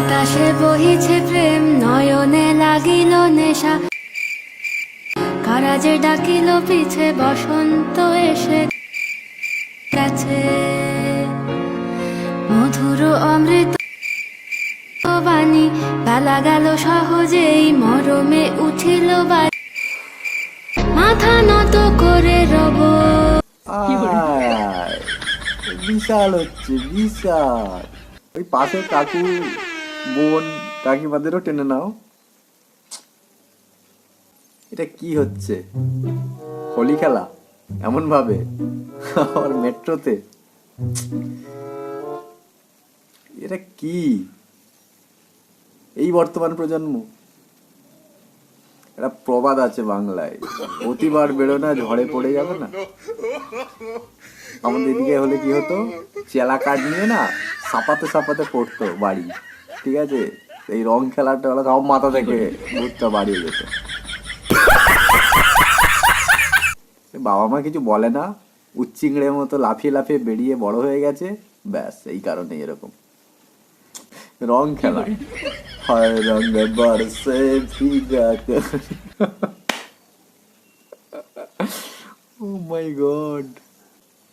বাতাসে বহিছে প্রেম নয়নে লাগিল নেশা। কারাজে ডাকিল পিছে বসন্ত এসে গেছে। মধুর অমৃত বাণী বেলা গেল সহজেই মরমে উঠিল বাড়ি। মাথা নত করে রব। বিশাল হচ্ছে বিশাল। ওই পাশে কাকু বোন কাকিমাদেরও টেনে নাও। এটা কি হচ্ছে? হোলি খেলা এমন ভাবে আর মেট্রোতে। এটা কি? এই বর্তমান প্রজন্ম। একটা প্রবাদ আছে বাংলায়, প্রতিবার বেরো না ঝড়ে পড়ে যাবে না। আমাদের এদিকে হলে কি হতো? চেলা কাঠ নিয়ে না সাপাতে সাপাতে পড়তো বাড়ি। ঠিক আছে? এই রং খেলাটা হলো সব মাথা থেকে ভূতটা বাড়িয়ে যেত বাবা মা কিছু বলে না? উচ্চিংড়ের মতো লাফিয়ে লাফিয়ে বেরিয়ে বড় হয়ে গেছে। ব্যাস, এই কারণে এরকম। রং খেলা। হয় রঙ বরসে ভিগা ও মাই গড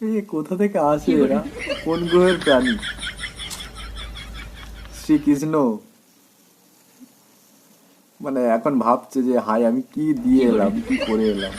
এ কোথা থেকে আসে এরা? কোন গ্রহের প্রাণী? শ্রীকৃষ্ণ মানে এখন ভাবছে যে হাই আমি কি দিয়ে এলাম কি করে এলাম?